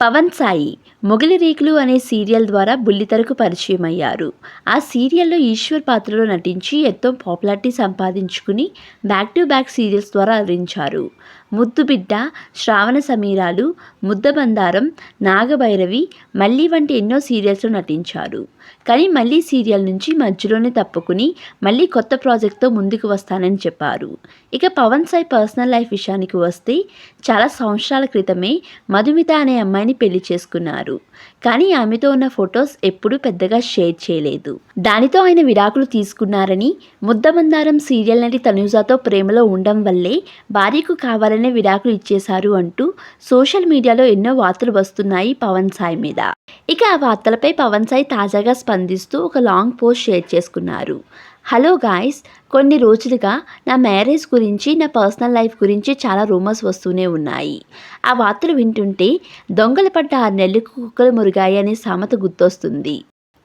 పవన్ సాయి మొగలి రేకులు అనే సీరియల్ ద్వారా బుల్లితెరకు పరిచయం అయ్యారు ఆ సీరియల్లో ఈశ్వర్ పాత్రలో నటించి ఎంతో పాపులారిటీ సంపాదించుకుని బ్యాక్ టు బ్యాక్ సీరియల్స్ ద్వారా అలరించారు. ముద్దు బిడ్డ శ్రావణ సమీరాలు ముద్దబందారం నాగభైరవి మళ్ళీ వంటి ఎన్నో సీరియల్స్లో నటించారు. కానీ మళ్ళీ సీరియల్ నుంచి మధ్యలోనే తప్పుకుని మళ్ళీ కొత్త ప్రాజెక్ట్తో ముందుకు వస్తానని చెప్పారు. ఇక పవన్ సాయి పర్సనల్ లైఫ్ విషయానికి వస్తే చాలా సంవత్సరాల క్రితమే మధుమిత అనే అమ్మాయిని పెళ్ళి చేసుకున్నారు. కానీ ఆమెతో ఉన్న ఫొటోస్ ఎప్పుడూ పెద్దగా షేర్ చేయలేదు. దానితో ఆయన విడాకులు తీసుకున్నారని ముద్దమందారం సీరియల్ నటి తనుజాతో ప్రేమలో ఉండడం వల్లే భార్యకు కావాలనే విడాకులు ఇచ్చేశారు అంటూ సోషల్ మీడియాలో ఎన్నో వార్తలు వస్తున్నాయి పవన్ సాయి మీద. ఇక ఆ వార్తలపై పవన్ సాయి తాజాగా స్పందిస్తూ ఒక లాంగ్ పోస్ట్ షేర్ చేసుకున్నారు. హలో గాయస్ కొన్ని రోజులుగా నా మ్యారేజ్ గురించి నా పర్సనల్ లైఫ్ గురించి చాలా రూమర్స్ వస్తూనే ఉన్నాయి. ఆ వార్తలు వింటుంటే దొంగలు పడ్డ ఆరు నెలలకు కుక్కలు మురిగాయి అనే సామెత గుర్తొస్తుంది.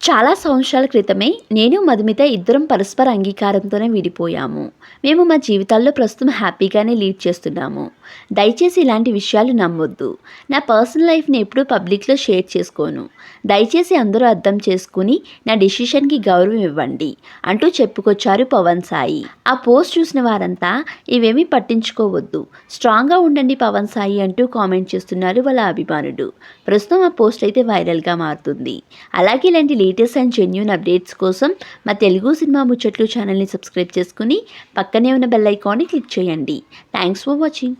చాలా సంవత్సరాల క్రితమే నేను మధుమిత ఇద్దరం పరస్పర అంగీకారంతోనే విడిపోయాము. మేము మా జీవితాల్లో ప్రస్తుతం హ్యాపీగానే లీడ్ చేస్తున్నాము. దయచేసి ఇలాంటి విషయాలు నమ్మొద్దు. నా పర్సనల్ లైఫ్ని ఎప్పుడూ పబ్లిక్లో షేర్ చేసుకోను. దయచేసి అందరూ అర్థం చేసుకుని నా డిసిషన్కి గౌరవం ఇవ్వండి అంటూ చెప్పుకొచ్చారు పవన్ సాయి. ఆ పోస్ట్ చూసిన వారంతా ఇవేమీ పట్టించుకోవద్దు. స్ట్రాంగ్గా ఉండండి పవన్ సాయి అంటూ కామెంట్ చేస్తున్నారు వాళ్ళ అభిమానుడు. ప్రస్తుతం ఆ పోస్ట్ అయితే వైరల్గా మారుతుంది. అలాగే ఇలాంటి lead latest and genuine updates కోసం మా తెలుగు సినిమా ముచ్చట్లు ఛానల్ని సబ్స్క్రైబ్ చేసుకుని పక్కనే ఉన్న బెల్ ఐకాన్ని క్లిక్ చేయండి. Thanks for watching